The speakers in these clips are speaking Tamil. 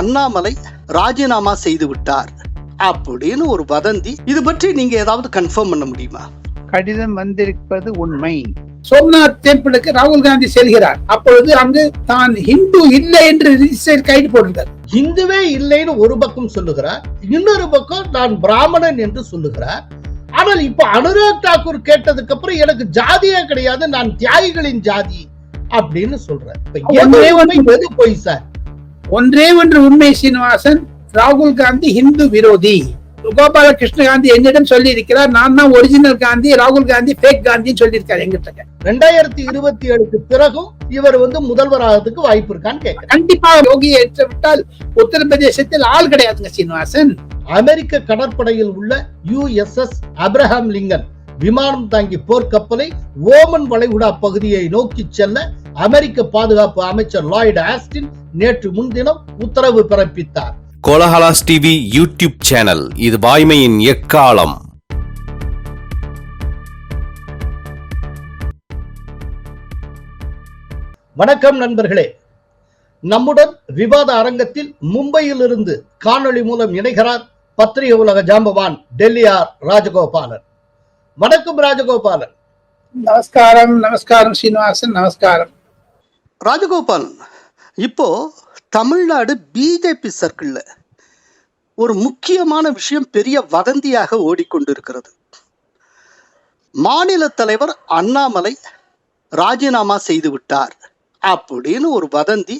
அண்ணாமலை ராஜினாமா செய்து விட்டார் அப்படின்னு ஒரு வதந்தி. இது பற்றி நீங்க ஏதாவது கன்ஃபார்ம் பண்ண முடியுமா? கடிதம் வந்திருப்பது உண்மை. சோம்நாத் டெம்பிளுக்கு ராகுல் காந்தி செல்கிறார். அப்பொழுது அங்கு தான் ஹிந்து இல்லை என்று ரிஜிஸ்டர் கைது போட்டிருந்தார் இந்துவே இல்லைன்னு ஒரு பக்கம் சொல்லுகிறார். இன்னொரு பக்கம் நான் பிராமணன் என்று சொல்லுகிறார். ஆனால் இப்ப அனுராக் தாக்கூர் கேட்டதுக்கு அப்புறம் எனக்கு ஜாதியே கிடையாது நான் தியாகிகளின் ஜாதி அப்படின்னு. எது பொய் சார்? ஒன்றே ஒன்று உண்மை சீனிவாசன் ராகுல் காந்தி ஹிந்து விரோதி. கோபால கிருஷ்ண காந்தி என்னிடம் சொல்லி இருக்கிறார் நான் தான் ஒரிஜினல் காந்தி ராகுல் காந்தி ஃபேக் காந்தின்னு சொல்லியிருக்காரு எங்கிட்ட. ரெண்டாயிரத்தி இருபத்தி ஏழுக்கு பிறகும் இவர் வந்து முதல்வர் ஆகிறதுக்கு வாய்ப்பு இருக்கான்னு கேட்கிறேன். கண்டிப்பா யோகியை ஏற்றுவிட்டால் உத்தரப்பிரதேசத்தில் ஆள் கிடையாதுங்க சீனிவாசன். அமெரிக்க கடற்படையில் உள்ள யுஎஸ்எஸ் அப்ரஹாம் லிங்கன் விமானம் தாங்கி போர்க்கப்பலை ஓமன் வளைகுடா பகுதியை நோக்கி செல்ல அமெரிக்க பாதுகாப்பு அமைச்சர் லாய்டு ஆஸ்டின் நேற்று முன்தினம் உத்தரவு பிறப்பித்தார். கோலஹலாஸ் டிவி யூடியூப் சேனல் இது வாய்மையின் எக்காலம். வணக்கம் நண்பர்களே. நம்முடன் விவாத அரங்கத்தில் மும்பையில் இருந்து காணொளி மூலம் இணைகிறார் பத்திரிகை உலக ஜாம்பவான் டெல்லியார் ராஜகோபாலன். வணக்கம் ராஜகோபாலன். நமஸ்காரம் நமஸ்காரம் சீனிவாசன் நமஸ்காரம். ராஜகோபால் இப்போ தமிழ்நாடு பிஜேபி சர்க்கிளில் ஒரு முக்கியமான விஷயம் பெரிய வதந்தியாக ஓடிக்கொண்டிருக்கிறது. மாநில தலைவர் அண்ணாமலை ராஜினாமா செய்து விட்டார் அப்படின்னு ஒரு வதந்தி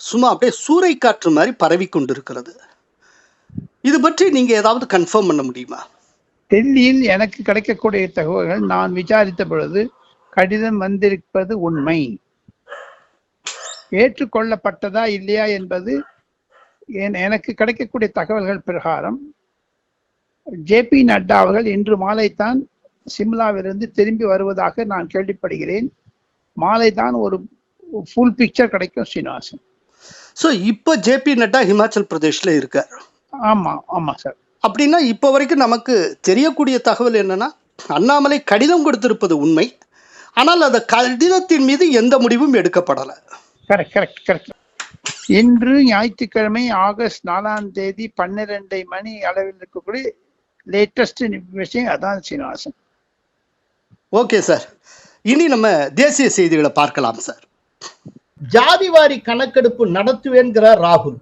சும்மா அப்படியே சூறைக்காற்று மாதிரி பரவி கொண்டிருக்கிறது. இது பற்றி நீங்க ஏதாவது கன்ஃபார்ம் பண்ண முடியுமா? டெல்லியில் எனக்கு கிடைக்கக்கூடிய தகவல்கள் நான் விசாரித்த பொழுது கடிதம் வந்திருப்பது உண்மை. ஏற்றுக்கொள்ளப்பட்டதா இல்லையா என்பது என்- எனக்கு கிடைக்கக்கூடிய தகவல்கள் பிரகாரம். ஜேபி நட்டா அவர்கள் இன்று மாலை தான் சிம்லாவிலிருந்து திரும்பி வருவதாக நான் கேள்விப்படுகிறேன். மாலை தான் ஒரு ஃபுல் பிக்சர் கிடைக்கும் சீனிவாசன். ஸோ இப்போ ஜேபி நட்டா ஹிமாச்சல் பிரதேஷ்ல இருக்கார். ஆமா ஆமா சார் அப்படின்னா இப்போ வரைக்கும் நமக்கு தெரியக்கூடிய தகவல் என்னன்னா அண்ணாமலை கடிதம் கொடுத்திருப்பது உண்மை. ஆனால் அந்த கடிதத்தின் மீது எந்த முடிவும் எடுக்கப்படலை. கரெக்ட் கரெக்ட் கரெக்ட் இன்று ஞாயிற்றுக்கிழமை ஆகஸ்ட் நாலாம் தேதி பன்னிரெண்டை மணி அளவில் இருக்கக்கூடிய லேட்டஸ்ட் விஷயம் அதான் சீனிவாசன். ஓகே சார் இனி நம்ம தேசிய செய்திகளை பார்க்கலாம் சார் ஜாதிவாரி கணக்கெடுப்பு நடத்துவேன்கிறார் ராகுல்.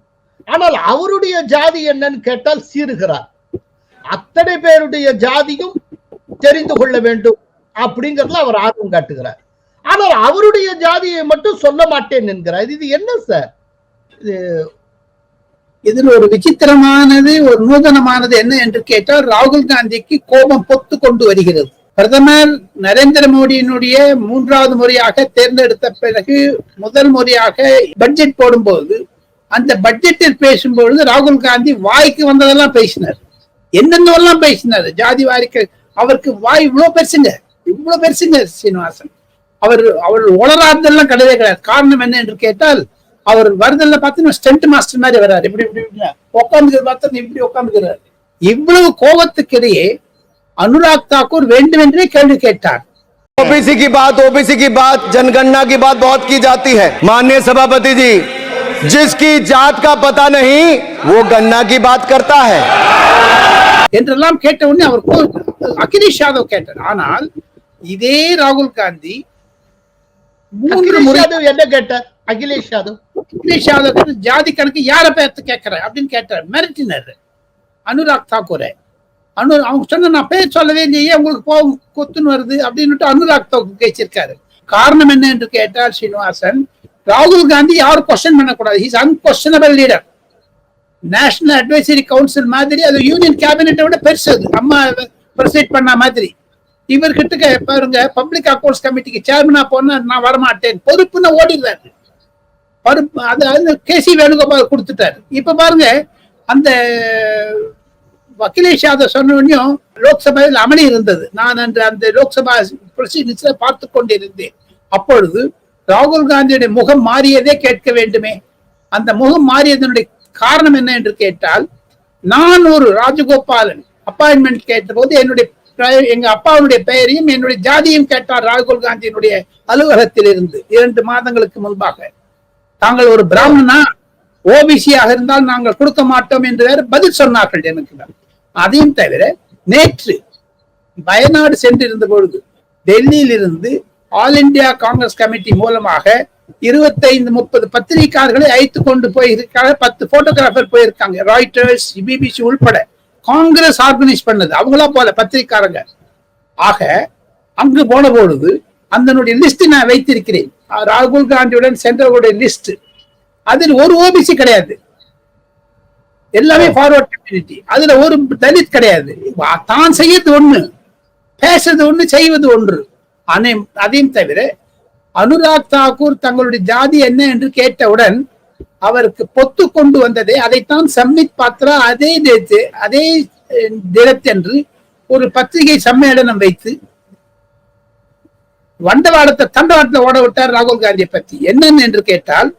ஆனால் அவருடைய ஜாதி என்னன்னு கேட்டால் சீறுகிறார். அத்தனை பேருடைய ஜாதியும் தெரிந்து கொள்ள வேண்டும் அப்படிங்கறதுல அவர் ஆர்வம் காட்டுகிறார். ஆனால் அவருடைய ஜாதியை மட்டும் சொல்ல மாட்டேன் என்கிறார். இது என்ன சார்? இது இதில் ஒரு விசித்திரமானது ஒரு நூதனமானது என்ன என்று கேட்டால் ராகுல் காந்திக்கு கோபம் பொத்து கொண்டு வருகிறது. பிரதமர் நரேந்திர மோடியினுடைய மூன்றாவது முறையாக தேர்ந்தெடுத்த பிறகு முதல் முறையாக பட்ஜெட் போடும்போது அந்த பட்ஜெட்டில் பேசும்பொழுது ராகுல் காந்தி வாய்க்கு வந்ததெல்லாம் பேசினார். என்னென்னலாம் பேசினார்? ஜாதி வாரிக்கு அவருக்கு வாய் இவ்வளவு பெருசுங்க. இவ்வளவு பெருசுங்க சீனிவாசன். அவர் அவர் உளராதெல்லாம் கிடையவே கிடையாது காரணம் என்ன என்று கேட்டால் அவர் வருதல்ல பார்த்தீங்கன்னா ஸ்டென்ட் மாஸ்டர் மாதிரி வர்றாரு இப்படி இப்படி இப்படி உட்காந்துக்கிறது பார்த்தா இப்படி உட்காந்துக்கிறாரு இவ்வளவு கோபத்துக்கிடையே அனுராக் தாக்கூர் வேண்டுமென்றே கேள்வி கேட்டார் ओबीसी की बात ओबीसी की बात जनगणना की बात बहुत की जाती है माननीय सभापति जी जिसकी जात का पता नहीं वो गन्ना की बात करता है என்றெல்லாம் கேட்ட உடனே அவர் கோ- அகிலேஷ் யாதவ் கேட்டார் ஆனால் இதே ராகுல் காந்தி மூன்று முறை என்ன கேட்டார்? அகிலேஷ் யாதவ். அகிலேஷ் யாதவ் ஜாதி கணக்கு யார பேர்த்து கேட்கிற அப்படின்னு கேட்டார். மிரட்டினார். அனுராக் தாக்கூரை. அனு அவங்க சொன்ன நான் பேர் சொல்லவே இல்லையே உங்களுக்கு கோவம் கொத்துன்னு வருது அப்படின்னுட்டு அனுராக் தாக்கூர் பேசியிருக்காரு. காரணம் என்ன என்று கேட்டால் ஸ்ரீனிவாசன் ராகுல் காந்தி யாரும் கொஸ்டின் பண்ணக்கூடாது. His unquestionable leader national advisory council மாதிரி அது யூனியன் கேபினெட்டை விட பெருசு அது. அம்மா ப்ரெசைட் பண்ண மாதிரி. இவர்கிட்ட பாருங்க பப்ளிக் அக்கௌண்ட்ஸ் கமிட்டிக்கு சேர்மனா போனா நான் வரமாட்டேன். பொறுப்புன்னு ஓடிடுறாரு. பொறுப்பு அது அது கேசி வேணுகோபால் கொடுத்துட்டாரு. இப்ப பாருங்க அந்த அகிலேஷ் யாதவ் சொன்ன உடனேயும் லோக்சபாவில் அமளி இருந்தது. நான் அன்று அந்த லோக்சபா ப்ரொசீடிங்ஸ்ல பார்த்து கொண்டிருந்தேன். அப்பொழுது ராகுல் காந்தியுடைய முகம் மாறியதே கேட்க வேண்டுமே. அந்த முகம் மாறியதனுடைய காரணம் என்ன என்று கேட்டால் நான் ஒரு ராஜகோபாலன். அப்பாயின்மெண்ட் கேட்டபோது என்னுடைய எங்க அப்பாவுடைய பெயரையும் என்னுடைய ஜாதியும் கேட்டார் ராகுல் காந்தியினுடைய அலுவலகத்தில் இருந்து இரண்டு மாதங்களுக்கு முன்பாக. தாங்கள் ஒரு பிராமணனா? ஓபிசியாக இருந்தால் நாங்கள் கொடுக்க மாட்டோம் என்று வேற பதில் சொன்னார்கள் எனக்கு அதையும் தவிர நேற்று வயநாடு சென்றிருந்த பொழுது டெல்லியில் இருந்து ஆல் இந்தியா காங்கிரஸ் கமிட்டி மூலமாக இருபத்தைந்து முப்பது பத்திரிகையாளர்களை அழைத்து கொண்டு போயிருக்காங்க. பத்து போட்டோகிராஃபர் போயிருக்காங்க. ராய்டர்ஸ் பிபிசி உள்பட. காங்கிரஸ் ஆர்கனைஸ் பண்ணது. அவங்களா போல பத்திரிகையாளங்க ஆக அங்கு போன பொழுது அதனுடைய லிஸ்ட் நான் வைத்திருக்கிறேன். ராகுல் காந்தியுடன் சென்றவருடைய லிஸ்ட் அதில் ஒரு ஓபிசி கிடையாது. எல்லாமே ஃபார்வர்ட் கம்யூனிட்டி அதுல ஒரு தலித் கிடையாது. தான் செய்யறது ஒண்ணு. பேசுறது ஒண்ணு செய்வது ஒன்று. அதையும் தவிர அனுராக் தாக்கூர் தங்களுடைய ஜாதி என்ன என்று கேட்டவுடன் அவருக்கு பொத்து கொண்டு வந்ததே அதைத்தான் சம்மித் பாத்ரா அதே நேற்று அதே தினத்தன்று ஒரு பத்திரிகை சம்மேளனம் வைத்து வண்டவாளத்தை தண்டவாளத்தை ஓட விட்டார் ராகுல் காந்தியை பத்தி. என்னன்னு என்று கேட்டால்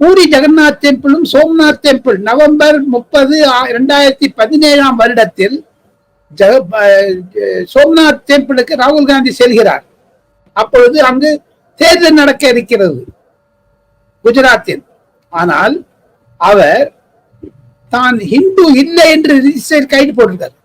பூரி ஜெகநாத் டெம்பிளும் சோம்நாத் டெம்பிள் நவம்பர் முப்பது இரண்டாயிரத்தி பதினேழாம் வருடத்தில் ஜெக- சோம்நாத் டெம்பிளுக்கு ராகுல் காந்தி செல்கிறார். அப்பொழுது அங்கு தேர்தல் நடக்க இருக்கிறது. குஜராத்தில் ஆனால் அவர் தான் ஹிந்து இல்லை என்று ரிஜிஸ்டர் கைது போட்டிருக்கார்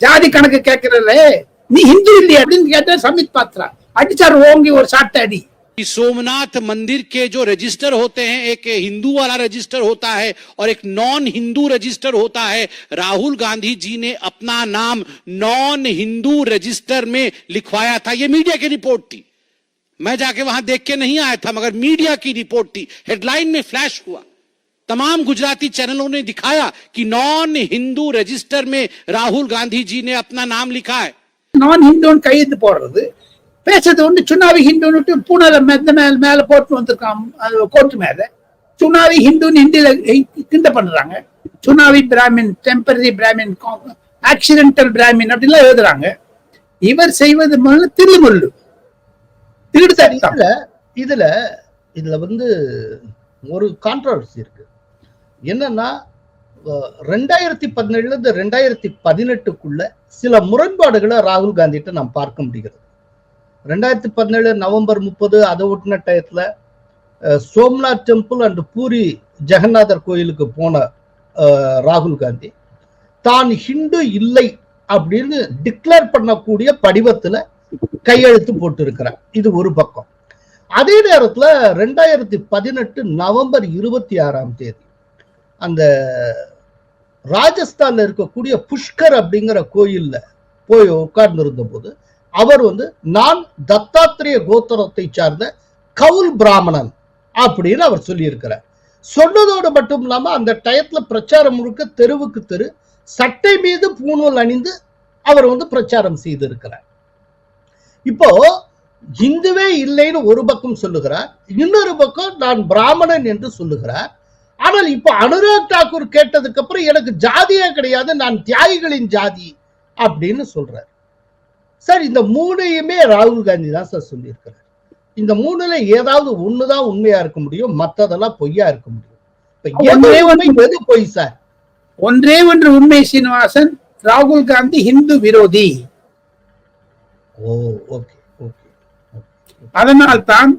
ஜாதி கணக்கு கேட்கிறே நீ ஹிந்து இல்லையா அப்படின்னு கேட்டா சமித் பாத்ரா அடிச்சார் ஓங்கி ஒரு சாட்டை அடி कि सोमनाथ मंदिर के जो रजिस्टर होते हैं एक हिंदू वाला रजिस्टर होता है और एक नॉन हिंदू रजिस्टर होता है राहुल गांधी जी ने अपना नाम नॉन हिंदू रजिस्टर में लिखवाया था ये मीडिया की रिपोर्ट थी मैं जाके वहां देख के नहीं आया था मगर मीडिया की रिपोर्ट थी हेडलाइन में फ्लैश हुआ तमाम गुजराती चैनलों ने दिखाया कि नॉन हिंदू रजिस्टर में राहुल गांधी जी ने अपना नाम लिखा है நான் ஹிந்துன்னு கையெழுத்து போடுறது பேசுறது வந்து சுனாவி ஹிந்துன்னு பூனால மெத்த மேல மேல போட்டு வந்திருக்கான் கோர்ட் மேல சுனாவி ஹிந்துன்னு ஹிந்தியில கிண்ட பண்றாங்க சுனாவி Brahmin temporary Brahmin accidental Brahmin அப்படிலாம் எழுதுறாங்க இவர் செய்வது முதல்ல திருமுள்ளு திருடு தட்டம் இதுல இதுல இதுல வந்து ஒரு கான்ட்ரவர்சி இருக்கு. என்னன்னா ரெண்டாயிரத்தி பதினேழுல இருந்து ரெண்டாயிரத்தி பதினெட்டுக்குள்ள சில முரண்பாடுகளை ராகுல் காந்திகிட்ட நாம் பார்க்க முடிகிறது. ரெண்டாயிரத்தி பதினேழு நவம்பர் முப்பது அதை ஒட்டின டயத்துல சோம்நாத் டெம்பிள் அண்ட் பூரி ஜெகநாதர் கோயிலுக்கு போன ராகுல் காந்தி தான் ஹிந்து இல்லை அப்படின்னு டிக்ளேர் பண்ணக்கூடிய படிவத்துல கையெழுத்து போட்டு இருக்கிறார் இது ஒரு பக்கம். அதே நேரத்துல ரெண்டாயிரத்தி பதினெட்டு நவம்பர் இருபத்தி ஆறாம் தேதி அந்த ராஜஸ்தான்ல இருக்கக்கூடிய புஷ்கர் அப்படிங்கிற கோயில்ல போய் உட்கார்ந்து இருந்த போது அவர் வந்து நான் தத்தாத்திரேய கோத்திரத்தை சார்ந்த கவுல் பிராமணன் அப்படின்னு அவர் சொல்லியிருக்கிறார். சொன்னதோடு மட்டும் இல்லாம அந்த டயத்துல பிரச்சாரம் முழுக்க தெருவுக்கு தெரு சட்டை மீது பூணூல் அணிந்து அவர் வந்து பிரச்சாரம் செய்திருக்கிறார். இப்போ இந்துவே இல்லைன்னு ஒரு பக்கம் சொல்லுகிறார் இன்னொரு பக்கம் நான் பிராமணன் என்று சொல்லுகிறார். ஆனால் இப்போ அனுராக் தாக்கூர் கேட்டதுக்கு அப்புறம் எனக்கு ஜாதியே கிடையாது நான் தியாகிகளின் ஜாதி அப்படின்னு சொல்றார். சார் இந்த மூணையுமே ராகுல் காந்தி தான் சார் சொல்லியிருக்கிறார். இந்த மூணுல ஏதாவது ஒண்ணுதான் உண்மையா இருக்க முடியும் மத்ததெல்லாம் பொய்யா இருக்க முடியும். எது பொய் சார்? ஒன்றே ஒன்று உண்மை சீனிவாசன். ராகுல் காந்தி ஹிந்து விரோதி. அதனால் தான்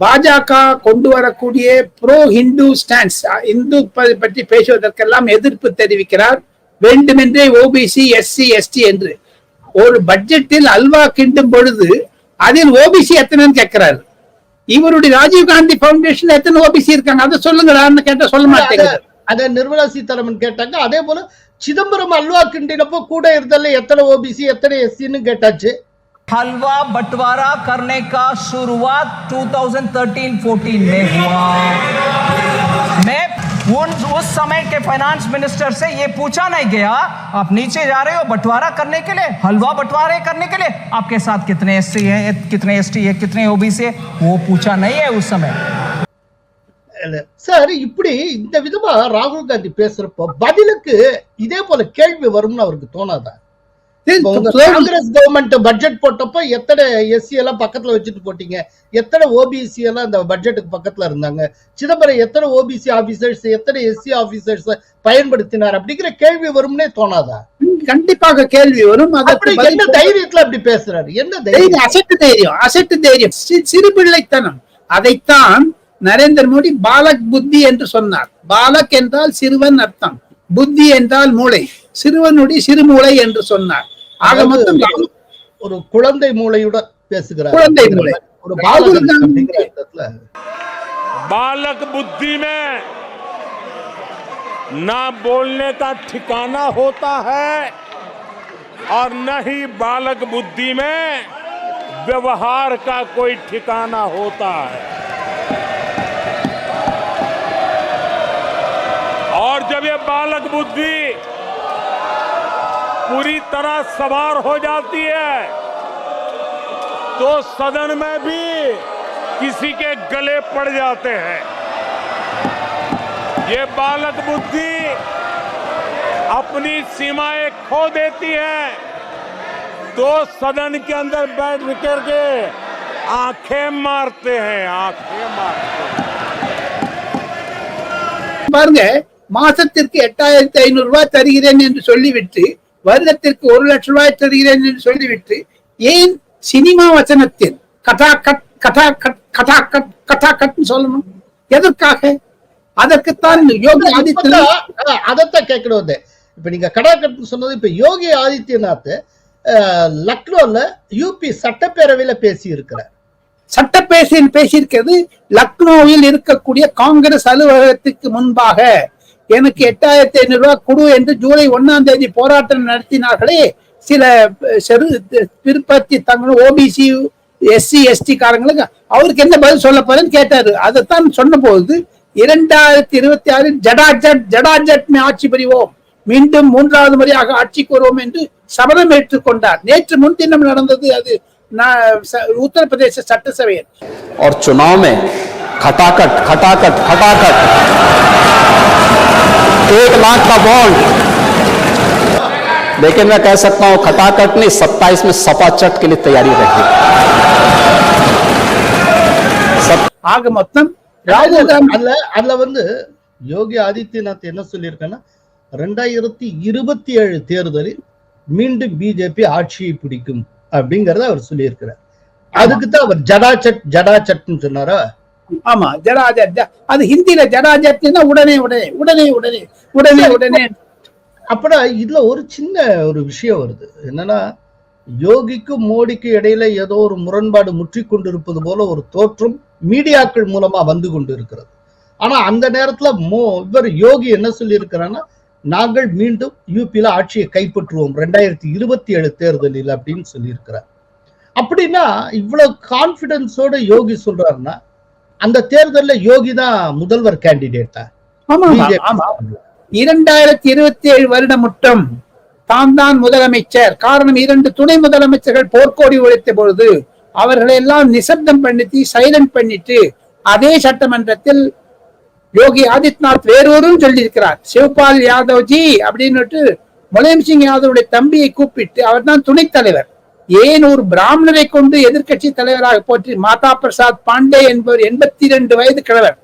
பாஜக கொண்டு வரக்கூடிய ப்ரோ ஹிந்து ஸ்டாண்ட்ஸ் இந்து பற்றி பேசுவதற்கெல்லாம் எதிர்ப்பு தெரிவிக்கிறார். வேண்டுமென்றே ஓபிசி எஸ்சி எஸ்டி என்று. ஒரு பட்ஜெட்டில் அல்வா கிண்டும் பொழுது அதில் ஓபிசி எத்தனைன்னு கேட்கிறாரு. இவருடைய ராஜீவ் காந்தி பவுண்டேஷன் எத்தனை ஓபிசி இருக்காங்க? அதை சொல்லுங்கடான்னு கேட்டா சொல்ல மாட்டேங்குது. அத நிர்மலா சீதாராமன் கேட்டாங்க அதே போல சிதம்பரம் அல்வா கிண்டினப்போ கூட இருந்தல எத்தனை ஓபிசி எத்தனை எஸ்சின்னு கேட்டாச்சு हलवा बंटवारा करने का शुरुआत 2013-14 में हुआ मैं उन उस समय के फाइनेंस मिनिस्टर से ये पूछा नहीं गया आप नीचे जा रहे हो बंटवारा करने के लिए हलवा बंटवारे करने के लिए आपके साथ कितने एससी हैं कितने एसटी है कितने ओबीसी है वो पूछा नहीं है उस समय இல்ல, சார் இப்படி இந்த விதமா ராகுல் காந்தி பேசுறப்போ பதிலுக்கு இதே போல கேள்வி வரும்னு அவருக்கு தோணாதா? காங்கிரஸ் கவர்மெண்ட் பட்ஜெட் போட்டப்போ எத்தனை எஸ்சி எல்லாம் பக்கத்துல வச்சுட்டு போட்டீங்க? எத்தனை ஓபிசி எல்லாம் இந்த பட்ஜெட்டுக்கு பக்கத்துல இருந்தாங்க? சிதம்பரம் எத்தனை ஓபிசி ஆபீசர்ஸ் எத்தனை எஸ்சி ஆபீசர்ஸ் பயன்படுத்தினார்? அப்படிங்கிற கேள்வி வரும்னே தோணாதா? கண்டிப்பாக கேள்வி வரும். என்ன தைரியத்துல அப்படி பேசுறாரு? என்ன தைரியம் அசட்டு தைரியம் அசட்டு தைரியம். சி- சிறுபிள்ளைத்தனம். அதைத்தான் நரேந்திர மோடி பாலக் புத்தி என்று சொன்னார் பாலக் என்றால் சிறுவன் அர்த்தம் புத்தி என்றால் மூளை சிறுவனுடைய சிறுமூளை என்று சொன்னார் ஆக மொத்தம் ராகுல் ஒரு குழந்தை மூளையுடன் பேசுகிறார் குழந்தை மூளை. ஒரு ராகுல் பாலகன் காந்தி- அப்படிங்கிற அர்த்தத்துல बालक बुद्धि में ना बोलने का ठिकाना होता है और न ही बालक बुद्धि में व्यवहार का कोई ठिकाना होता है जब ये बालक बुद्धि पूरी तरह सवार हो जाती है तो सदन में भी किसी के गले पड़ जाते हैं। ये बालक बुद्धि अपनी सीमाएँ खो देती है तो सदन के अंदर बैठ करके आँखें मारते हैं, आँखें मारते हैं। गए மாசத்திற்கு எட்டாயிரத்தி ஐநூறு ரூபாய் தருகிறேன் என்று சொல்லிவிட்டு வருடத்திற்கு ஒரு லட்சம் ரூபாய் தருகிறேன் என்று சொல்லிவிட்டு ஏன் சினிமா வசனத்தில் கதா கட் கதா கட் கதா கட் கட்னு சொல்லணும்? எதற்காக? அதற்குத்தான் யோகி ஆதித்யநாத் அதைத்தான் கேட்கணும் வந்து. இப்ப நீங்க கடாக்கட்டு சொன்னது இப்ப யோகி ஆதித்யநாத் லக்னோல யூபி சட்டப்பேரவையில பேசி இருக்கிறார் சட்டப்பேசியில் பேசியிருக்கிறது லக்னோவில் இருக்கக்கூடிய காங்கிரஸ் அலுவலகத்துக்கு முன்பாக. எனக்கு எட்டாயிரத்தி ஐநூறு ரூபாய் கொடு என்று ஜூலை ஒண்ணாம் தேதி போராட்டம் நடத்தினார்களே சில அஹ், செரு பிற்பத்தி தங்களும் ஓபிசி எஸ்சி எஸ்டி காரங்களுக்கு அவருக்கு என்ன பதில் சொல்ல போறேன்னு கேட்டாரு அதைத்தான் சொன்ன போது இரண்டாயிரத்தி இருபத்தி ஆறில் ஜடாஜட் ஜடாஜட் ஆட்சி புரிவோம் மீண்டும் மூன்றாவது முறையாக ஆட்சிக்கு வருவோம் என்று சபதம் ஏற்றுக்கொண்டார் நேற்று முன்தினம் நடந்தது அது நான் ச- உத்தரப்பிரதேச சட்டசபையில் और चुनाव में खटाखट खटाखट खटाखट एक लाख का बॉन्ड लेकिन मैं कह सकता हूं खटाखट नहीं सत्ताईस में सपा चट के लिए तैयारी रखी सब ஆக மொத்தம் ராகுல் காந்தி அதுல அதுல வந்து யோகி ஆதித்யநாத் என்ன சொல்லியிருக்காங்கன்னா ரெண்டாயிரத்தி இருபத்தி ஏழு தேர்தலில் மீண்டும் பிஜேபி ஆட்சியை பிடிக்கும் அப்படிங்கறத அவர் சொல்லியிருக்கிறார் அதுக்கு தான் அவர் ஜடாச்சட் ஜடாச்சட்னு சொன்னாரா ஆமா ஜடாஜட் அது ஹிந்தியில ஜடாஜட்னா உடனே உடனே உடனே உடனே உடனே உடனே. அப்படா இதுல ஒரு சின்ன ஒரு விஷயம் வருது. என்னன்னா யோகிக்கும் மோடிக்கும் இடையில ஏதோ ஒரு முரண்பாடு முற்றி கொண்டிருப்பது போல ஒரு தோற்றம் மீடியாக்கள் மூலமா வந்து கொண்டு இருக்கிறது ஆனா அந்த நேரத்துல மோ இவர் யோகி என்ன சொல்லி நாங்கள் மீண்டும் யூபியில ஆட்சியை கைப்பற்றுவோம் ரெண்டாயிரத்தி இருபத்தி ஏழு தேர்தலில் அப்படின்னு சொல்லியிருக்கிறார். அப்படின்னா இவ்வளவு கான்பிடன்ஸோட யோகி சொல்றாருன்னா அந்த தேர்தல்ல யோகி தான் முதல்வர் கேண்டிடேட்டா ஆமா ஆமா, ஆமா இரண்டாயிரத்தி இருபத்தி ஏழு வருடம் மட்டும் தான் தான் முதலமைச்சர். காரணம் இரண்டு துணை முதலமைச்சர்கள் போர்க்கோடி உழைத்த பொழுது அவர்களை எல்லாம் நிசப்தம் பண்ணிட்டு சைலண்ட் பண்ணிட்டு அதே சட்டமன்றத்தில் யோகி ஆதித்யநாத் வேறொரும் சொல்லியிருக்கிறார். சிவபால் யாதவ்ஜி அப்படின்னுட்டு முலாயம் சிங் யாதவுடைய தம்பியை கூப்பிட்டு அவர் தான் துணைத் தலைவர். ஏன் ஒரு பிராமணரை கொண்டு எதிர்கட்சி தலைவராக போற்றி மாதா பிரசாத் பாண்டே என்பவர் எண்பத்தி இரண்டு வயது கிழவர்.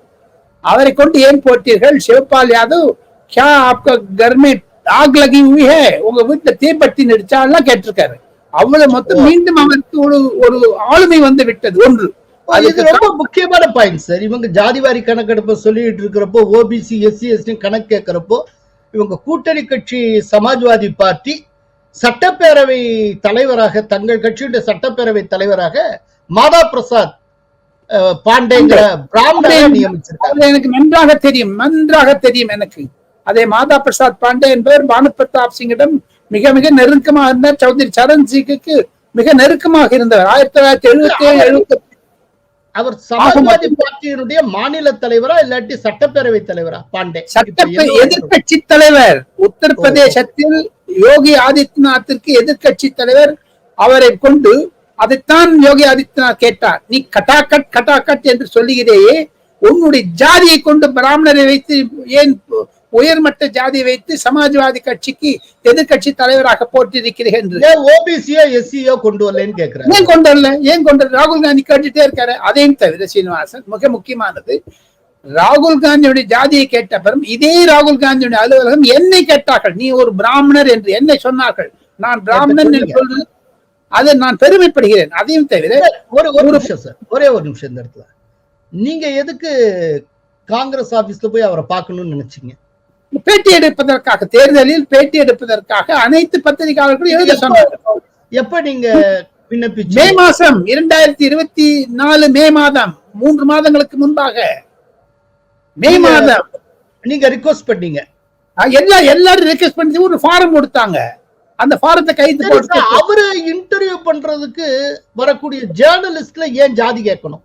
அவரை கொண்டு ஏன் போட்டீர்கள் சிவபால் யாதவ் கியா ஆப்கா கர்மே ஆக் லகி ஹூய் உங்க வீட்டுல தீப்பட்டி நடிச்சாலாம் கேட்டிருக்காரு. அவ்வளவு மொத்தம் மீண்டும் அவருக்கு ஒரு ஒரு ஆளுமை வந்து விட்டது ஒன்று. இது ரொம்ப முக்கியமான பாயிண்ட் சார் இவங்க ஜாதிவாரி கணக்கெடுப்பு சொல்லிட்டு இருக்கிறப்போ ஓபிசி எஸ்சி எஸ்டி கணக்கு கேட்கிறப்போ இவங்க கூட்டணி கட்சி சமாஜ்வாதி பார்ட்டி சட்டப்பேரவை தலைவராக தங்கள் கட்சியுடைய சட்டப்பேரவை தலைவராக மாதா பிரசாத் பாண்டேங்கிற பிராமணரை நியமிச்சிருக்காங்க எனக்கு நன்றாக தெரியும் நன்றாக தெரியும் எனக்கு. அதே மாதா பிரசாத் பாண்டே என்பவர் பானு பிரதாப் சிங்கிடம் மிக மிக நெருக்கமாக இருந்தார் சௌத்ரி சரண் சிங்குக்கு மிக நெருக்கமாக இருந்தவர். ஆயிரத்தி தொள்ளாயிரத்தி எழுபத்தி ஏழு எழுபத்தி அவர் சமாஜ்வாதி பார்ட்டியினுடைய மாநில தலைவரா இல்லாட்டி சட்டப்பேரவை தலைவரா? பாண்டே. எதிர்க்கட்சி தலைவர் உத்தரப்பிரதேசத்தில் யோகி ஆதித்யநாத்திற்கு எதிர்க்கட்சி தலைவர் அவரை கொண்டு அதைத்தான் யோகி ஆதித்யநாத் கேட்டார். நீ கட்டாக்கட் கட்டாக்கட் என்று சொல்லுகிறேயே உன்னுடைய ஜாதியை கொண்டு பிராமணரை வைத்து ஏன் உயர்மட்ட ஜாதியை வைத்து சமாஜ்வாதி கட்சிக்கு எதிர்க்கட்சி தலைவராக எஸ்சியோ கொண்டு வரலன்னு கேக்குறாரு? ஏன் கொண்டு வரல? ஏன் கொண்டு? ராகுல் காந்தி கேட்டுட்டே இருக்காரு. அதையும் தவிர சீனிவாசன் மிக முக்கியமானது ராகுல் காந்தியுடைய ஜாதியை கேட்ட பிறகு இதே ராகுல் காந்தியுடைய அலுவலகம் என்னை கேட்டார்கள். நீ ஒரு பிராமணர் என்று என்னை சொன்னார்கள். நான் பிராமணன் என்று சொல்றது அதை நான் பெருமைப்படுகிறேன். அதையும் தவிர ஒரு ஒரு நிமிஷம் சார். ஒரே ஒரு நிமிஷம் இந்த இடத்துல. நீங்க எதுக்கு காங்கிரஸ் ஆபீஸ்ல போய் அவரை பார்க்கணும்னு நினைச்சீங்க? பேட்டி எடுப்பதற்காக தேர்தலில் பேட்டி எடுப்பதற்காக அனைத்து பத்திரிகையாளர்களும் எழுத சொன்னாங்க. எப்ப நீங்க மே விண்ணப்பிச்சீங்க மாசம் இரண்டாயிரத்தி இருபத்தி நாலு மே மாதம் மூன்று மாதங்களுக்கு முன்பாக. மே மாதம். நீங்க ரிக்வஸ்ட் பண்ணீங்க. எல்லா எல்லாரும் ரெக்வஸ்ட் பண்ணி ஒரு ஃபாரம் கொடுத்தாங்க. அந்த ஃபாரத்தை கைது போட்டு அவரு இன்டர்வியூ பண்றதுக்கு வரக்கூடிய ஜேர்னலிஸ்ட்ல ஏன் ஜாதி கேட்கணும்?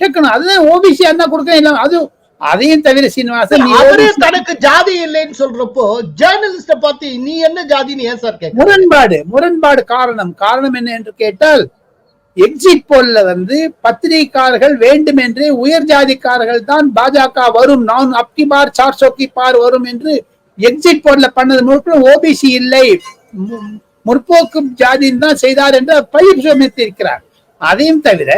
கேட்கணும். அதுதான் ஓபிசி அந்த கொடுக்க இல்ல அது அதையும் தவிர சீனிவாசன் தனக்கு ஜாதி இல்லைன்னு சொல்றப்போ ஜேர்னலிஸ்ட பார்த்து நீ என்ன ஜாதின்னு ஏன் சார் கேட்க முரண்பாடு முரண்பாடு காரணம். காரணம் என்ன என்று கேட்டால் எக்ஸிட் போல்ல வந்து பத்திரிகையாளர்கள் வேண்டுமென்றே உயர் ஜாதிக்காரர்கள் தான் பாஜக வரும். நான் அப்கி பார் சார் சோக்கி பார் வரும் என்று எக்ஸிட் போல்ல பண்ணது முழுக்க ஓபிசி இல்லை. முற்போக்கு ஜாதியின் தான் செய்தார் என்று பயிர் சுமத்திருக்கிறார். அதையும் தவிர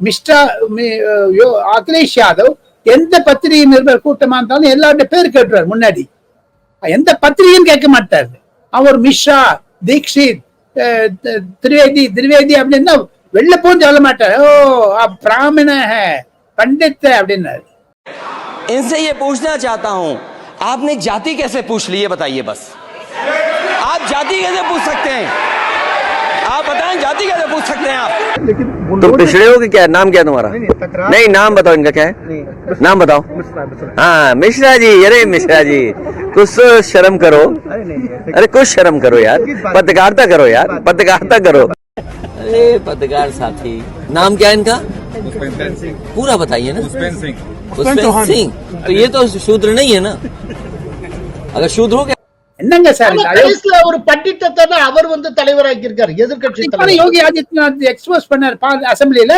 மிஸ்டா மி- யோ- அகிலேஷ் யாதவ் எந்த பத்திரிகை நிருபர் கூட்டமா இருந்தாலும் எல்லாருடைய பேர் கேட்டுருவார் முன்னாடி எந்த பத்திரிகையும் கேட்க மாட்டார் அவர் மிஸ்ரா தீக்ஷித் அஹ், தி- திரிவேதி திரிவேதி அப்படின்னா வெளில போன்னு சொல்ல மாட்டார் ஓ அப் பிராமண ஹே, பண்டித் அப்படின்னாரு इनसे ये पूछना चाहता हूं आपने जाति कैसे पूछ ली है बताइए बस आप जाति कैसे पूछ सकते हैं आप बताएँ जाति कैसे पूछ सकते हैं आप? लेकिन तुम पिछड़े हो कि क्या? नाम क्या तुम्हारा? नहीं नहीं नाम बताओ इनका क्या है? नाम बताओ। हाँ मिश्रा जी अरे मिश्रा जी कुछ तो शर्म करो। अरे कुछ शर्म करो यार। पत्रकारिता करो यार पत्रकारिता करो। अरे पत्रकार साथी। नाम क्या है इनका? पूरा बताइए ना। पुष्पेंद्र सिंह। तो ये तो शूद्र नहीं है ना? अगर शूद्र हो गया என்னங்க சார் ஒரு பண்டித்தத்தை அவர் வந்து தலைவராக்கி இருக்காரு எதிர்கட்சி யோகி ஆதித்யநாத் எக்ஸ்போஸ் பண்ணார் அசெம்பிளில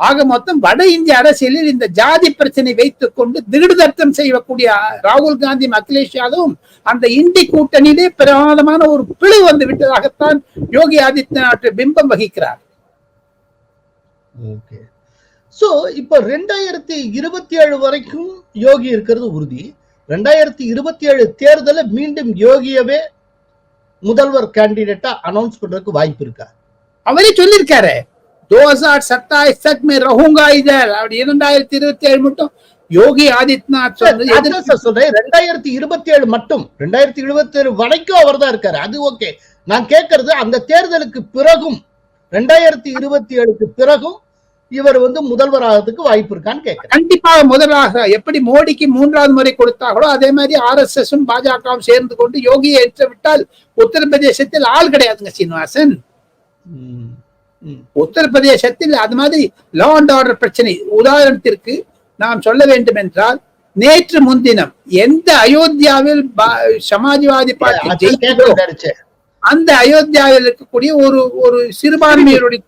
ஆக மொத்தம் வட இந்திய அரசியலில் இந்த ஜாதி பிரச்சனை வைத்துக் கொண்டு திடுதர்த்தம் செய்யக்கூடிய ராகுல் காந்தி அகிலேஷ் யாதவும் அந்த இந்தி கூட்டணியிலே பிரமாதமான ஒரு பிளவு வந்து விட்டதாகத்தான் யோகி ஆதித்யநாத் பிம்பம் வகிக்கிறார். ஓகே. சோ இப்போ ரெண்டாயிரத்தி இருபத்தி ஏழு வரைக்கும் யோகி இருக்கிறது உறுதி. ரெண்டாயிரத்தி இருபத்தி ஏழு தேர்தலில் மீண்டும் யோகியவே முதல்வர் கேண்டிடேட்டா அனௌன்ஸ் பண்றதுக்கு வாய்ப்பு இருக்கா? அவரே சொல்லியிருக்காரு. இருபத்தி ஏழு மட்டும் யோகி ஆதித்யநாத் சொல்றேன். ரெண்டாயிரத்தி இருபத்தி ஏழு மட்டும் ரெண்டாயிரத்தி இருபத்தி ஏழு வரைக்கும் அவர் இருக்காரு. அது ஓகே நான் கேட்கறது அந்த தேர்தலுக்கு பிறகும் ரெண்டாயிரத்தி இருபத்தி ஏழுக்கு பிறகும் இவர் வந்து முதல்வர் ஆகிறதுக்கு வாய்ப்பு இருக்கான்னு கேட்கிறேன் கண்டிப்பாக முதலாக எப்படி மோடிக்கு மூன்றாவது முறை கொடுத்தார்களோ அதே மாதிரி ஆர் எஸ் எஸும் பாஜகவும் சேர்ந்து கொண்டு யோகியை ஏற்று விட்டால் உத்தரப்பிரதேசத்தில் ஆள் கிடையாதுங்க சீனிவாசன். உத்தரப்பிரதேசத்தில் அது மாதிரி லா அண்ட் ஆர்டர் பிரச்சனை. உதாரணத்திற்கு நாம் சொல்ல வேண்டும் என்றால் நேற்று முன்தினம் எந்த அயோத்தியாவில் சமாஜ்வாதி பார்ட்டி கேட்க அந்த அயோத்தியாவில் இருக்கக்கூடிய ஒரு ஒரு சிறுபான்மையினுடைய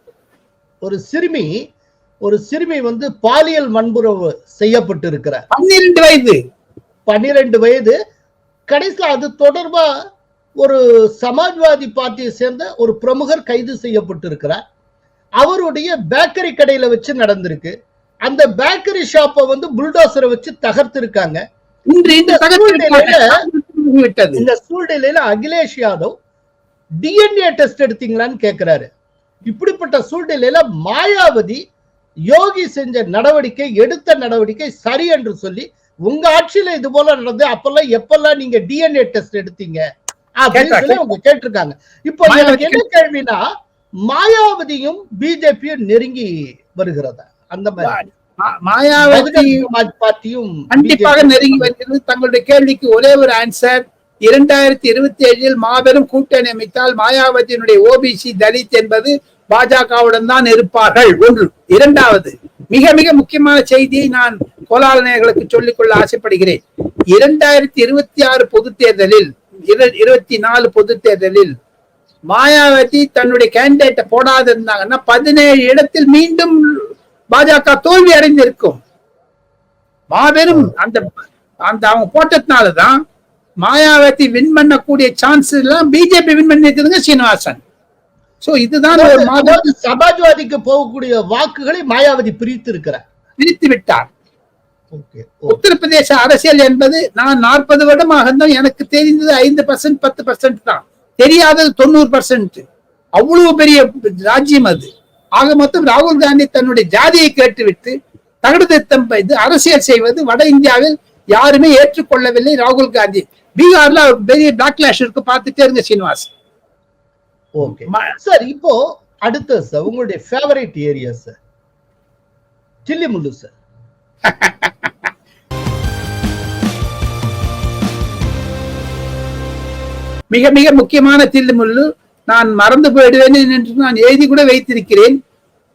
ஒரு சிறுமி ஒரு சிறுமி வந்து பாலியல் வன்புறவு செய்யப்பட்டு இருக்கிறார் பன்னிரண்டு வயது. பன்னிரெண்டு வயது. கடைசியில் அது தொடர்பா ஒரு சமாஜ்வாதி பார்ட்டியை சேர்ந்த ஒரு பிரமுகர் கைது செய்யப்பட்டிருக்கிறார். அவருடைய பேக்கரி கடையில வச்சு நடந்திருக்கு. அந்த பேக்கரி ஷாப்பை வந்து புல்டோசரை வச்சு தகர்த்திருக்காங்க. இந்த சூழ்நிலையில அகிலேஷ் யாதவ் டிஎன்ஏ டெஸ்ட் எடுத்தீங்களான்னு கேக்குறாரு. இப்படிப்பட்ட சூழ்நிலையில மாயாவதி யோகி செஞ்ச நடவடிக்கை எடுத்த நடவடிக்கை சரி என்று சொல்லி உங்க ஆட்சியில இது போல நடந்து அப்பெல்லாம் எப்பெல்லாம் நீங்க டிஎன்ஏ டெஸ்ட் எடுத்தீங்க? அப்படின்னு சொல்லி அவங்க கேட்டிருக்காங்க. இப்போ எனக்கு என்ன கேள்வினா மாயாவதியும் பிஜேபியும் நெருங்கி வருகிறதா? அந்த மாதிரி. மாயாவதி பார்ட்டியும் கண்டிப்பாக நெருங்கி வருகிறது. தங்களுடைய கேள்விக்கு ஒரே ஒரு ஆன்சர் இரண்டாயிரத்தி இருபத்தி ஏழில் மாபெரும் கூட்டணி அமைத்தால் மாயாவதியினுடைய ஓபிசி தலித் என்பது பாஜகவுடன் தான் இருப்பார்கள் ஒன்று. இரண்டாவது மிக மிக முக்கியமான செய்தியை நான் கோலாளர்களுக்கு சொல்லிக்கொள்ள ஆசைப்படுகிறேன். இரண்டாயிரத்தி இருபத்தி ஆறு பொது தேர்தலில் இரு- இருபத்தி நாலு பொது தேர்தலில் மாயாவதி தன்னுடைய கேண்டிடேட்டை போடாது இருந்தாங்கன்னா பதினேழு இடத்தில் மீண்டும் பாஜக தோல்வி அடைந்திருக்கும். மாபெரும் அந்த அந்த அவங்க போட்டதுனாலதான் மாயாவதி வின் பண்ணக்கூடிய சான்ஸ் எல்லாம் பிஜேபி வின் பண்ணிருக்குதுங்க சீனிவாசன். சோ இதுதான் ஒரு சமாஜ்வாதிக்கு போகக்கூடிய வாக்குகளை மாயாவதி பிரித்து இருக்கிறார் பிரித்து விட்டார் உத்தரப்பிரதேச அரசியல் என்பது நான் நாற்பது வருடமாக இருந்தோம் எனக்கு தெரிந்தது ஐந்து பர்சன்ட் பத்து பர்சன்ட் தான். தெரியாதது தொண்ணூறு பர்சன்ட் அவ்வளவு பெரிய ராஜ்யம் அது. ஆக மொத்தம் ராகுல் காந்தி தன்னுடைய ஜாதியை கேட்டுவிட்டு தகுதித்தம் இது அரசியல் செய்வது வட இந்தியாவில் யாருமே ஏற்றுக்கொள்ளவில்லை ராகுல் காந்தி. பீகார்ல பெரிய பேக்லாஷ் இருக்கு பார்த்துட்டே இருங்க சீனிவாஸ் ஓகே சார் இப்போ அடுத்தது சார் உங்களுடைய ஃபேவரட் ஏரியா சார் சில்லிமுல்லு சார் மிக மிக முக்கியமான தில்லுமுள்ளு நான் மறந்து போயிடுவேன் என்று நான் எழுதி கூட வைத்திருக்கிறேன்.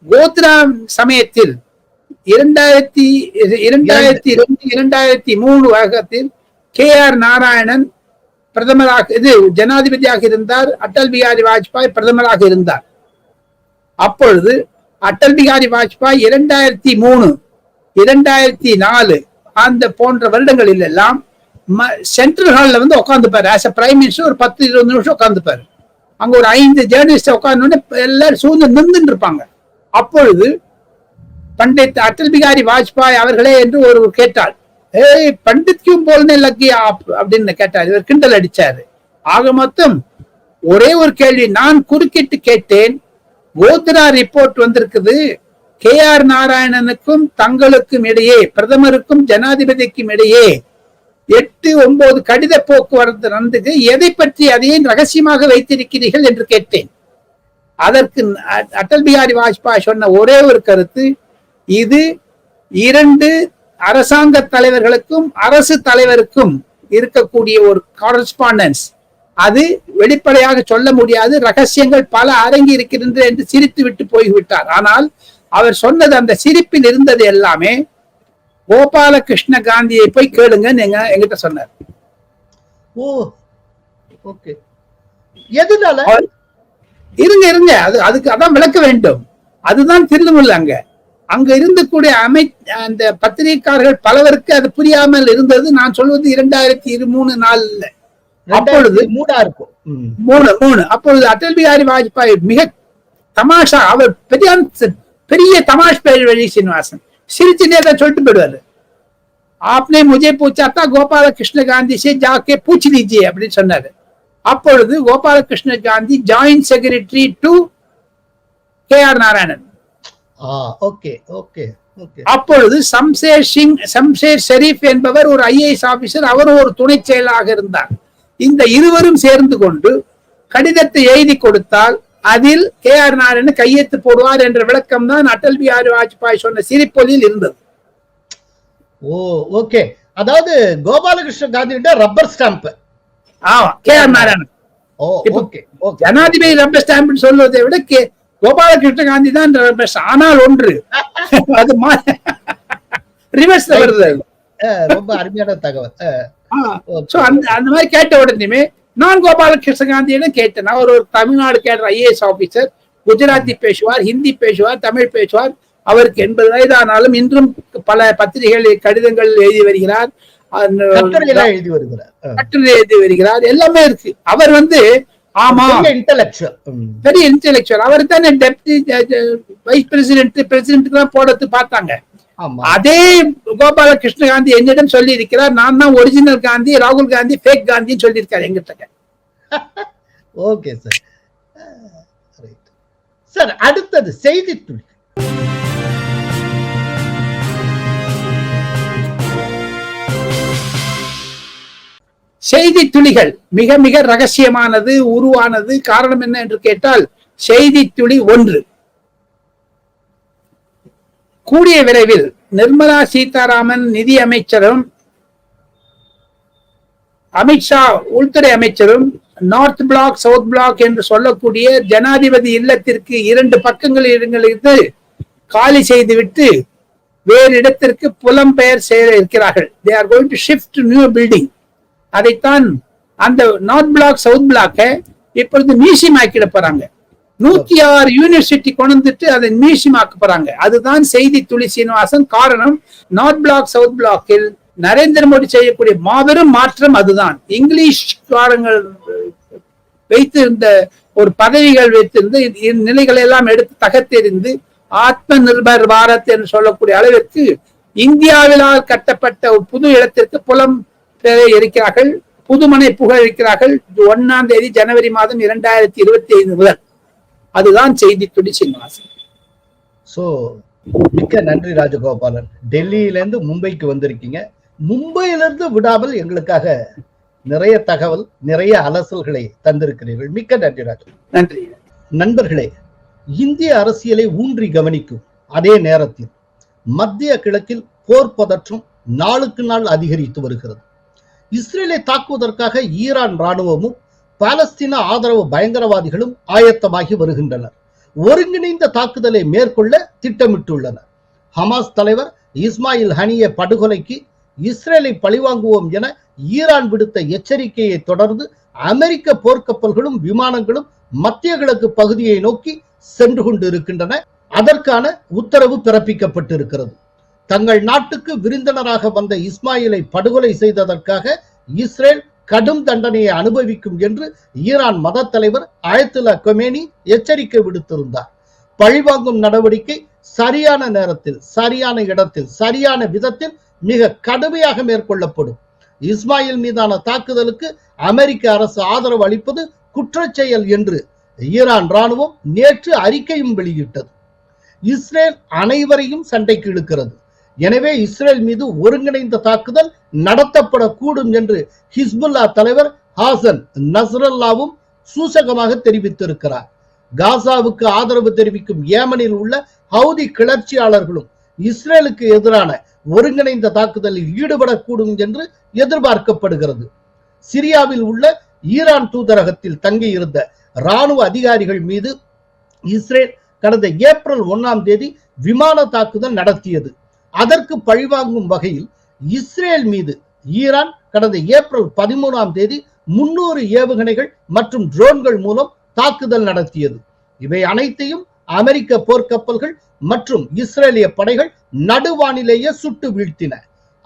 கோத்ரா சமயத்தில் இரண்டாயிரத்தி இரண்டாயிரத்தி ரெண்டு இரண்டாயிரத்தி மூணு வகத்தில் கே ஆர் நாராயணன் பிரதமராக இது ஜனாதிபதியாக இருந்தார். அட்டல் பிகாரி வாஜ்பாய் பிரதமராக இருந்தார். அப்பொழுது அட்டல் பிகாரி வாஜ்பாய் இரண்டாயிரத்தி மூணு இரண்டாயிரத்தி நாலு அந்த போன்ற வருடங்களில் எல்லாம் சென்ட்ரல் ஹாலில் வந்து உட்காந்துப்பாரு ஆஸ் அ பிரைம் மினிஸ்டர் ஒரு பத்து இருபது நிமிஷம் உட்காந்துப்பாரு அங்க ஒரு ஐந்து ஜேர்னலிஸ்ட் உட்கார்ந்து எல்லாரும் சூழ்ந்து நின்றுட்டு இருப்பாங்க அப்பொழுது பண்டித் அட்டல் பிகாரி வாஜ்பாய் அவர்களே என்று ஒரு கேட்டாள். ஏய் பண்டித் கியூ போல்னே லக்கி ஆப் அப்படின்னு கேட்டார். இவர் கிண்டல் அடிச்சாரு. ஆக மொத்தம் ஒரே ஒரு கேள்வி. நான் குறுக்கிட்டு கேட்டேன். கோத்ரா ரிப்போர்ட் வந்திருக்குது. கே ஆர் நாராயணனுக்கும் தங்களுக்கும் இடையே பிரதமருக்கும் ஜனாதிபதிக்கும் இடையே எட்டு ஒன்பது கடித போக்குவரத்து நடந்தது. எதை பற்றி அதையும் ரகசியமாக வைத்திருக்கிறீர்கள் என்று கேட்டேன். அதற்கு அ- அடல் வாஜ்பாய் சொன்ன ஒரே ஒரு கருத்து. இது இரண்டு அரசாங்க தலைவர்களுக்கும் அரசு தலைவருக்கும் இருக்கக்கூடிய ஒரு காரஸ்பாண்டன்ஸ் அது வெளிப்படையாக சொல்ல முடியாது. ரகசியங்கள் பல அரங்கி இருக்கின்றன என்று சிரித்து விட்டு போய்விட்டார். ஆனால் அவர் சொன்னது அந்த சிரிப்பில் இருந்தது எல்லாமே கோபாலகிருஷ்ண காந்தியை போய் கேளுங்கன்னு எங்க எங்கிட்ட சொன்னார். Oh okay. எதனால? இருங்க இருங்க. அது அதுக்கு அதான் விளக்க வேண்டும். அதுதான் திருமுல்ல அங்க. அங்க இருந்தக்கூடிய அமை அந்த பத்திரிகைக்காரர்கள் பலவருக்கு அது புரியாமல் இருந்தது. நான் சொல்வது இரண்டாயிரத்தி இரு மூணு நாலுல அப்பொழுது மூணா இருக்கும். மூணு மூணு. அப்பொழுது அடல் பிஹாரி வாஜ்பாய் மிக தமாஷா அவர் பெரிய பெரிய தமாஷ் பெயர் வழி சீனிவாசன். சிரிச்சுட்டே தான் சொல்லிட்டு போயிடுவாரு. ஆப்னே முஜே பூச்சாத்தா கோபாலகிருஷ்ண காந்தி சே ஜாக்கே பூச்சி லீஜியே அப்படின்னு சொன்னாரு. அப்பொழுது Gopalakrishna Gandhi joint secretary to K R Narayanan அப்பொழுது சம்சேர் சிங் சம்சேர் ஷெரீப் என்பவர் ஒரு ஐஏஎஸ் ஆபீசர் அவரும் ஒரு துணை செயலாக இருந்தார். இந்த இருவரும் சேர்ந்து கொண்டு கடிதத்தை எழுதி கொடுத்தால் அதில் கே ஆர் நாராயணன் கையெழுத்து போடுவார் என்ற விளக்கம் தான் அடல் பிஹாரி வாஜ்பாய் சொன்ன சிரிப்பொலியில் இருந்தது. Oh okay. அதாவது கோபாலகிருஷ்ண காந்தியோட ரப்பர் ஸ்டாம்ப் ஆமா கே ஆர் நாராயணன். ஜனாதிபதி ரப்பர் ஸ்டாம்ப் சொல்வதை விட கே கோபாலகிருஷ்ண காந்தி தான். ஆனால் ஒன்று. அது ரிவர்ஸ்ல வருது ரொம்ப அருமையான தகவல். அந்த அந்த மாதிரி கேட்ட உடனேமே நான் கோபாலகிருஷ்ண காந்தியிடம் கேட்டேன். அவர் ஒரு Tamil Nadu cadre IAS officer Gujarati பேசுவார் ஹிந்தி பேசுவார் தமிழ் பேசுவார். அவருக்கு எண்பது வயதானாலும் இன்றும் பல பத்திரிகைகள் கடிதங்கள் எழுதி வருகிறார். கட்டுரை எழுதி வருகிறார். எல்லாமே இருக்கு. அவர் வந்து ஆமா. ம். பெரிய இன்டெலெக்சுவல் அவர் தானே டெப்டி வைஸ் பிரசிடென்ட் பிரசிடென்ட் தான் போடுறது பார்த்தாங்க. அதே கோபால கிருஷ்ண காந்தி என்னிடம் சொல்லி இருக்கிறார் நான் தான் ஒரிஜினல் காந்தி ராகுல் காந்தி ஃபேக் காந்தின்னு சொல்லியிருக்காரு எங்கிட்ட ஓகே சார் சார் அடுத்தது செய்தி துளி செய்தி துளிகள். மிக மிக ரகசியமானது உருவானது. காரணம் என்ன என்று கேட்டால் செய்தி துளி ஒன்று. கூடிய விரைவில் நிர்மலா சீதாராமன் நிதி அமைச்சரும் அமித்ஷா உள்துறை அமைச்சரும் நார்த் பிளாக் சவுத் பிளாக் என்று சொல்லக்கூடிய ஜனாதிபதி இல்லத்திற்கு இரண்டு பக்கங்களில் காலி செய்துவிட்டு வேறு இடத்திற்கு புலம்பெயர் செய்ய இருக்கிறார்கள். They are going to shift new building அதைத்தான் அந்த நார்த் பிளாக் சவுத் பிளாக்க இப்பொழுது மியூசியம் ஆக்கிட போறாங்க. நூத்தி ஆறு யூனிவர்சிட்டி கொண்டு வந்துட்டு அதை மியூசியம் ஆக்க போறாங்க. அதுதான் செய்தி துளி சீனிவாசன் காரணம். நார்த் பிளாக் சவுத் பிளாக்கில் நரேந்திர மோடி செய்யக்கூடிய மாபெரும் மாற்றம் அதுதான். இங்கிலீஷ் காரங்கள் வைத்திருந்த ஒரு பதவிகள் வைத்திருந்து இந்நிலைகளை எல்லாம் எடுத்து தகர்த்தெறிந்து ஆத்ம நிர்பர் பாரத் என்று சொல்லக்கூடிய அளவிற்கு இந்தியாவிலால் கட்டப்பட்ட ஒரு புது இடத்திற்கு புலம் இருக்கிறார்கள் புதுமனை புக இருக்கிறார்கள். ஒன்னாம் தேதி ஜனவரி மாதம் இரண்டாயிரத்தி இருபத்தி ஐந்து முதல். அதுதான் செய்தி துடி சீனிவாசன். சோ மிக்க நன்றி ராஜகோபாலன். டெல்லியிலேருந்து மும்பைக்கு வந்திருக்கீங்க. மும்பையிலிருந்து விடாமல் எங்களுக்காக நிறைய தகவல் நிறைய அலசல்களை தந்திருக்கிறீர்கள். மிக்க நன்றி ராஜ நன்றி. நண்பர்களே இந்திய அரசியலை ஊன்றி கவனிக்கும் அதே நேரத்தில் மத்திய கிழக்கில் போர் பதற்றம் நாளுக்கு நாள் அதிகரித்து வருகிறது. இஸ்ரேலை தாக்குவதற்காக ஈரான் ராணுவமும் பாலஸ்தீன ஆதரவு பயங்கரவாதிகளும் ஆயத்தமாகி வருகின்றனர். ஒருங்கிணைந்த தாக்குதலை மேற்கொள்ள திட்டமிட்டுள்ளனர். ஹமாஸ் தலைவர் இஸ்மாயில் ஹனிய படுகொலைக்கு இஸ்ரேலை பழிவாங்குவோம் என ஈரான் விடுத்த எச்சரிக்கையை தொடர்ந்து அமெரிக்க போர்க்கப்பல்களும் விமானங்களும் மத்திய கிழக்கு பகுதியை நோக்கி சென்று கொண்டிருக்கின்றன. அதற்கான உத்தரவு பிறப்பிக்கப்பட்டிருக்கிறது. தங்கள் நாட்டுக்கு விருந்தினராக வந்த இஸ்மாயிலை படுகொலை செய்ததற்காக இஸ்ரேல் கடும் தண்டனையை அனுபவிக்கும் என்று ஈரான் மத தலைவர் ஆயத்துல்லா கொமேனி எச்சரிக்கை விடுத்திருந்தார். பழிவாங்கும் நடவடிக்கை சரியான நேரத்தில் சரியான இடத்தில் சரியான விதத்தில் மிக கடுமையாக மேற்கொள்ளப்படும். இஸ்மாயில் மீதான தாக்குதலுக்கு அமெரிக்க அரசு ஆதரவு அளிப்பது குற்றச்செயல் என்று ஈரான் ராணுவம் நேற்று அறிக்கையும் வெளியிட்டது. இஸ்ரேல் அனைவரையும் சண்டைக்கு இழுக்கிறது. எனவே இஸ்ரேல் மீது ஒருங்கிணைந்த தாக்குதல் நடத்தப்படக்கூடும் என்று ஹிஸ்புல்லா தலைவர் ஹாசன் நஸ்ரல்லாவும் சூசகமாக தெரிவித்திருக்கிறார். காசாவுக்கு ஆதரவு தெரிவிக்கும் ஏமனில் உள்ள ஹவுதி கிளர்ச்சியாளர்களும் இஸ்ரேலுக்கு எதிரான ஒருங்கிணைந்த தாக்குதலில் ஈடுபடக்கூடும் என்று எதிர்பார்க்கப்படுகிறது. சிரியாவில் உள்ள ஈரான் தூதரகத்தில் தங்கியிருந்த ராணுவ அதிகாரிகள் மீது இஸ்ரேல் கடந்த ஏப்ரல் ஒன்னாம் தேதி விமான தாக்குதல் நடத்தியது. அதற்கு பழிவாங்கும் வகையில் இஸ்ரேல் மீது ஈரான் கடந்த ஏப்ரல் பதிமூணாம் தேதி முன்னூறு ஏவுகணைகள் மற்றும் ட்ரோன்கள் மூலம் தாக்குதல் நடத்தியது. இவை அனைத்தையும் அமெரிக்க போர்க்கப்பல்கள் மற்றும் இஸ்ரேலிய படைகள் நடுவானிலேயே சுட்டு வீழ்த்தின.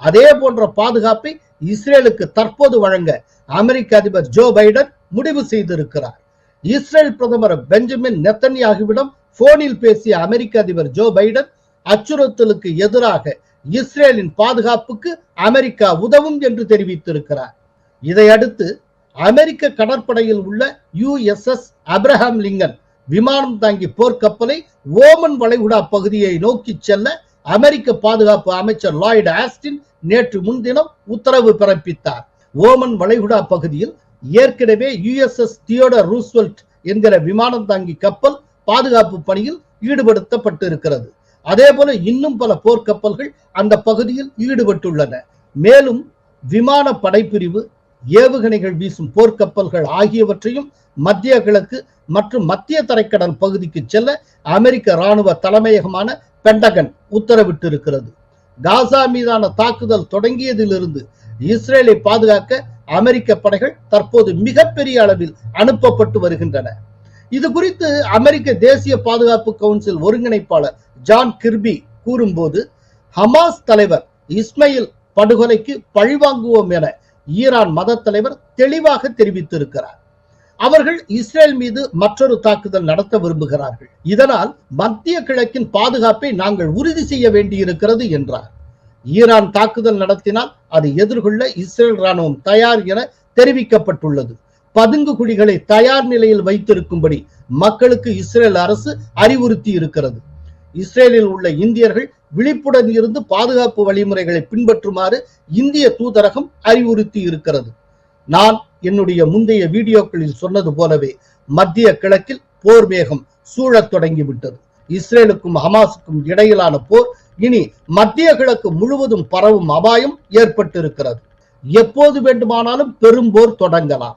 அதே போன்ற பாதுகாப்பை இஸ்ரேலுக்கு தற்போது வழங்க அமெரிக்க அதிபர் ஜோ பைடன் முடிவு செய்திருக்கிறார். இஸ்ரேல் பிரதமர் பெஞ்சமின் நெத்தன்யாகுவிடம் போனில் பேசிய அமெரிக்க அதிபர் ஜோ பைடன் அச்சுறுத்தலுக்கு எதிராக இஸ்ரேலின் பாதுகாப்புக்கு அமெரிக்கா உதவும் என்று தெரிவித்திருக்கிறார். இதையடுத்து அமெரிக்க கடற்படையில் உள்ள யுஎஸ்எஸ் அப்ரஹாம் லிங்கன் விமானம் தாங்கி போர்க்கப்பலை ஓமன் வளைகுடா பகுதியை நோக்கி செல்ல அமெரிக்க பாதுகாப்பு அமைச்சர் லாய்டு ஆஸ்டின் நேற்று முன்தினம் உத்தரவு பிறப்பித்தார். ஓமன் வளைகுடா பகுதியில் ஏற்கனவே யுஎஸ்எஸ் தியோடர் ரூஸ்வெல்ட் என்கிற விமானம் தாங்கி கப்பல் பாதுகாப்பு பணியில் ஈடுபடுத்தப்பட்டிருக்கிறது. அதே போல இன்னும் பல போர்க்கப்பல்கள் அந்த பகுதியில் ஈடுபட்டுள்ளன. மேலும் விமான படைப்பிரிவு ஏவுகணைகள் வீசும் போர்க்கப்பல்கள் ஆகியவற்றையும் மத்திய கிழக்கு மற்றும் மத்திய தரைக்கடல் பகுதிக்கு செல்ல அமெரிக்க ராணுவ தலைமையகமான பெண்டகன் உத்தரவிட்டிருக்கிறது. காசா மீதான தாக்குதல் தொடங்கியதிலிருந்து இஸ்ரேலை பாதுகாக்க அமெரிக்க படைகள் தற்போது மிகப்பெரிய அளவில் அனுப்பப்பட்டு வருகின்றன. இது குறித்து அமெரிக்க தேசிய பாதுகாப்பு கவுன்சில் ஒருங்கிணைப்பாளர் ஜான் கிர்பி கூறும்போது ஹமாஸ் தலைவர் இஸ்மையில் படுகொலைக்கு பழிவாங்குவோம் என ஈரான் மத தலைவர் தெளிவாக தெரிவித்திருக்கிறார். அவர்கள் இஸ்ரேல் மீது மற்றொரு தாக்குதல் நடத்த விரும்புகிறார்கள். இதனால் மத்திய கிழக்கின் பாதுகாப்பை நாங்கள் உறுதி செய்ய வேண்டியிருக்கிறது என்றார். ஈரான் தாக்குதல் நடத்தினால் அதை எதிர்கொள்ள இஸ்ரேல் ராணுவம் தயார் என தெரிவிக்கப்பட்டுள்ளது. பதுங்கு குழிகளை தயார் நிலையில் வைத்திருக்கும்படி மக்களுக்கு இஸ்ரேல் அரசு அறிவுறுத்தி இருக்கிறது. இஸ்ரேலில் உள்ள இந்தியர்கள் விழிப்புடன் இருந்து பாதுகாப்பு வழிமுறைகளை பின்பற்றுமாறு இந்திய தூதரகம் அறிவுறுத்தி இருக்கிறது. நான் என்னுடைய முந்தைய வீடியோக்களில் சொன்னது போலவே மத்திய கிழக்கில் போர் வேகம் சூழத் தொடங்கிவிட்டது. இஸ்ரேலுக்கும் ஹமாஸுக்கும் இடையிலான போர் இனி மத்திய கிழக்கு முழுவதும் பரவும் அபாயம் ஏற்பட்டிருக்கிறது. எப்போது வேண்டுமானாலும் பெரும் போர் தொடங்கலாம்.